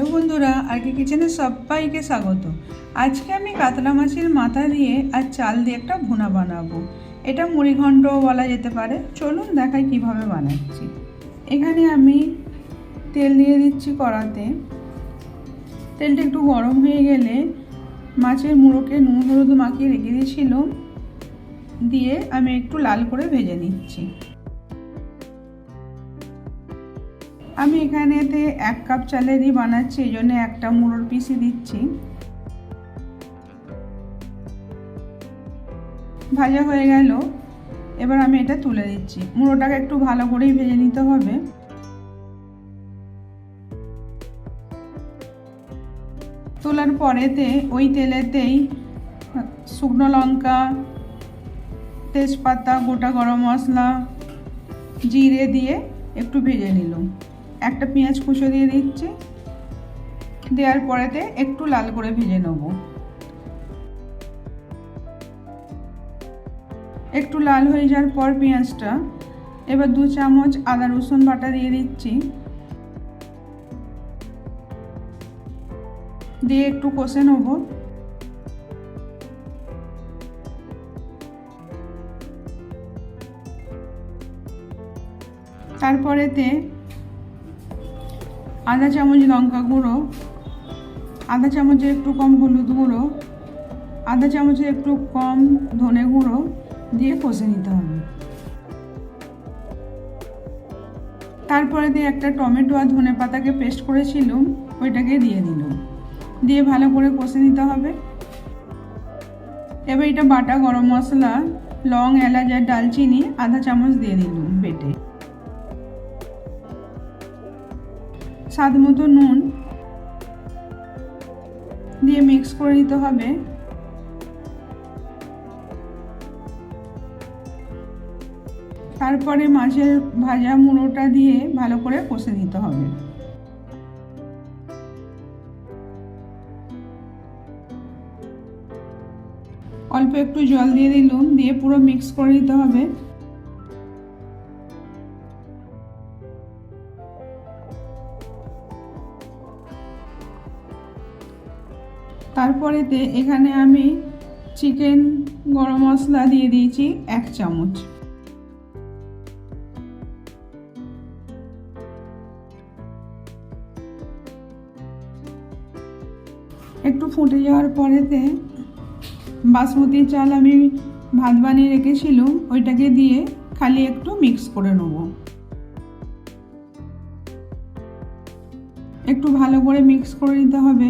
Hello বন্ধুরা আরকে কিচেনে সবাইকে স্বাগত। আজকে আমি কাতলা মাছের মাথা দিয়ে আর চাল দিয়ে একটা ভুনা বানাবো। এটা মুড়িঘণ্টও বলা যেতে পারে। চলুন দেখাই কীভাবে বানাচ্ছি। এখানে আমি তেল দিয়ে দিচ্ছি কড়াতে। তেলটা একটু গরম হয়ে গেলে মাছের মুড়োকে নুন, হলুদ মাখিয়ে রেখে দিয়েছিলাম। দিয়ে আমি একটু লাল করে ভেজে নিচ্ছি। আমি এখানেতে এক কাপ চালেরই বানাচ্ছি, এই জন্য একটা মুড়োর পিসি দিচ্ছি। ভাজা হয়ে গেল। এবার আমি এটা তুলে দিচ্ছি। মুড়োটাকে একটু ভালো করেই ভেজে নিতে হবে। তোলার পরেতে ওই তেলেতেই শুকনো লঙ্কা, তেজপাতা, গোটা গরম মশলা, জিরে দিয়ে একটু ভেজে নিলাম। একটা পেঁয়াজ কুচো দিয়ে দিচ্ছি। দেওয়ার পরেতে একটু লাল করে ভেজে নেব। একটু লাল হয়ে যাওয়ার পর পেঁয়াজটা। এবার দু চামচ আদা রসুন বাটা দিয়ে দিচ্ছি। দিয়ে একটু কষে নেব। তারপরেতে আধা চামচ লঙ্কা গুঁড়ো আধা চামচের একটু কম হলুদ গুঁড়ো আধা চামচের একটু কম ধনে গুঁড়ো দিয়ে কষে নিতে হবে। তারপরে দিয়ে একটা টমেটো আর ধনে পাতাকে পেস্ট করেছিলাম, ওইটাকে দিয়ে দিলাম। দিয়ে ভালো করে কষে নিতে হবে। এবার এটা বাটা গরম মশলা, লং, এলাচ আর ডালচিনি আধা চামচ দিয়ে দিলাম বেটে। স্বাদ মতো নুন দিয়ে মিক্স করে নিতে হবে। তারপরে মাছের ভাজা মুড়োটা দিয়ে ভালো করে কষে নিতে হবে। অল্প একটু জল দিয়ে দিলাম, দিয়ে পুরো মিক্স করে নিতে হবে। তারপরেতে এখানে আমি চিকেন গরম মশলা দিয়ে দিয়েছি এক চামচ। একটু ফুটে যাওয়ার পরেতে বাসমতি চাল আমি ভাত বানিয়ে রেখেছিলাম, ওইটাকে দিয়ে খালি একটু মিক্স করে নেব। একটু ভালো করে মিক্স করে নিতে হবে।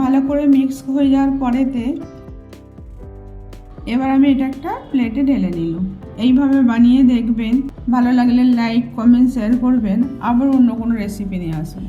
ভালো করে মিক্স হয়ে যাওয়ার পরেতে এবার আমি এটা একটা প্লেটে ঢেলে নিলাম। এইভাবে বানিয়ে দেখবেন, ভালো লাগলে লাইক কমেন্ট শেয়ার করবেন, আবার অন্য কোনো রেসিপি নিয়ে আসুন